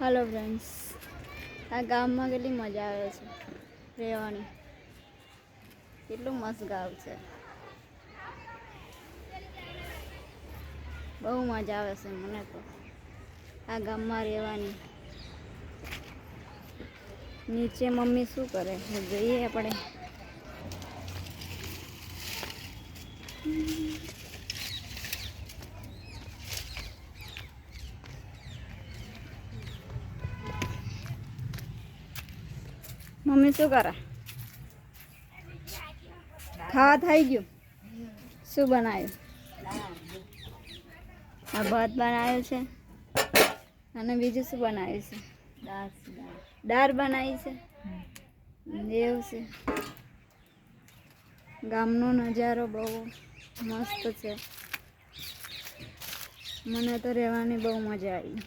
હાલો friends આ ગામમાં કેટલી મજા આવે છે. રહેવાની. કેટલું મસ્ત ગામ છે. બહુ મજા આવે છે મને તો. આ ગામમાં રહેવાની. નીચે મમ્મી શું કરે? છે જોઈએ આપણે. મમ્મી શું કરે? ખાવા થઈ ગયું? શું બનાવ્યું? આ ભાત બનાવ્યું છે. અને બીજું શું બનાવ્યું છે? દાળ બનાવી છે. એવું છે. ગામનો નજારો બહુ મસ્ત છે. મને તો રહેવાની બહુ મજા આવી.